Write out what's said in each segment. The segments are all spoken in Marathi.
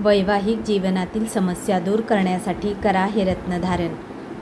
वैवाहिक जीवनातील समस्या दूर करण्यासाठी करा हे रत्नधारण.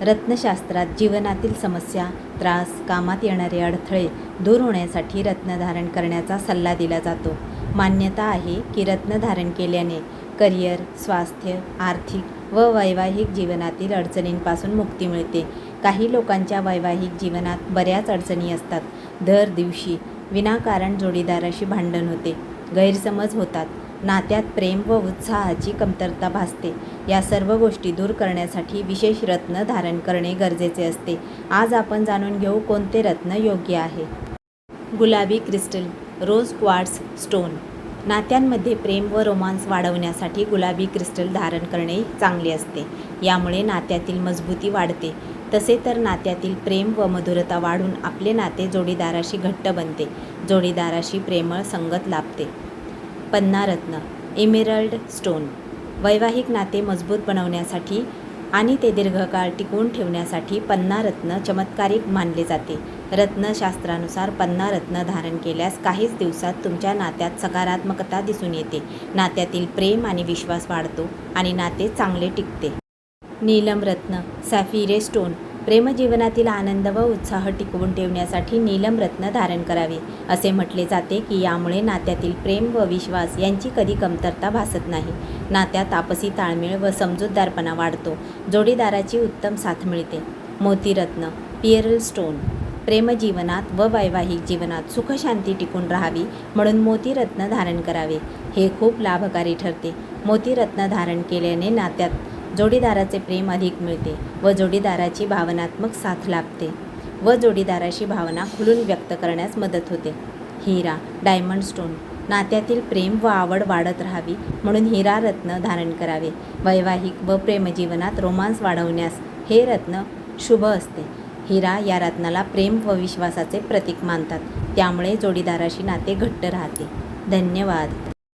रत्नशास्त्रात जीवनातील समस्या त्रास कामात येणारे अडथळे दूर होण्यासाठी रत्नधारण करण्याचा सल्ला दिला जातो. मान्यता आहे की रत्नधारण केल्याने करिअर स्वास्थ्य आर्थिक व वैवाहिक जीवनातील अडचणींपासून मुक्ती मिळते. काही लोकांच्या वैवाहिक जीवनात बऱ्याच अडचणी असतात. दर दिवशी विनाकारण जोडीदाराशी भांडण होते. गैरसमज होतात. नात्यात प्रेम व उत्साहाची कमतरता भासते. या सर्व गोष्टी दूर करण्यासाठी विशेष रत्न धारण करणे गरजेचे असते. आज आपण जाणून घेऊ कोणते रत्न योग्य आहे. गुलाबी क्रिस्टल रोज क्वार्ट्स स्टोन. नात्यांमध्ये प्रेम व रोमांस वाढवण्यासाठी गुलाबी क्रिस्टल धारण करणे चांगले असते. यामुळे नात्यातील मजबूती वाढते. तसे तर नात्यातील प्रेम व मधुरता वाढून आपले नाते जोडीदाराशी घट्ट बनते. जोडीदाराशी प्रेमळ संगत लाभते. पन्नारत्न इमेरल्ड स्टोन वैवाहिक नाते मजबूत बनवण्यासाठी आणि ते दीर्घकाळ टिकवून ठेवण्यासाठी पन्नारत्न चमत्कारिक मानले जाते. रत्नशास्त्रानुसार पन्नारत्न धारण केल्यास काहीच दिवसात तुमच्या नात्यात सकारात्मकता दिसून येते. नात्यातील प्रेम आणि विश्वास वाढतो आणि नाते चांगले टिकते. नीलम रत्न सॅफिरे स्टोन प्रेमजीवनातील आनंद व उत्साह टिकवून ठेवण्यासाठी नीलम रत्न धारण करावे. असे म्हटले जाते की यामुळे नात्यातील प्रेम व विश्वास यांची कधी कमतरता भासत नाही. नात्यात आपसी ताळमेळ व समजूतदारपणा वाढतो. जोडीदाराची उत्तम साथ मिळते. मोतीरत्न पियरल स्टोन. प्रेमजीवनात व वैवाहिक जीवनात सुखशांती टिकून राहावी म्हणून मोतीरत्न धारण करावे. हे खूप लाभकारी ठरते. मोतीरत्न धारण केल्याने नात्यात जोडीदाराचे प्रेम अधिक मिळते व जोडीदाराची भावनात्मक साथ लाभते व जोडीदाराशी भावना खुलून व्यक्त करण्यास मदत होते. हिरा डायमंड स्टोन नात्यातील प्रेम व आवड वाढत राहावी म्हणून हिरा रत्न धारण करावे. वैवाहिक व प्रेमजीवनात रोमांस वाढवण्यास हे रत्न शुभ असते. हिरा या रत्नाला प्रेम व विश्वासाचे प्रतीक मानतात. त्यामुळे जोडीदाराशी नाते घट्ट राहते. धन्यवाद.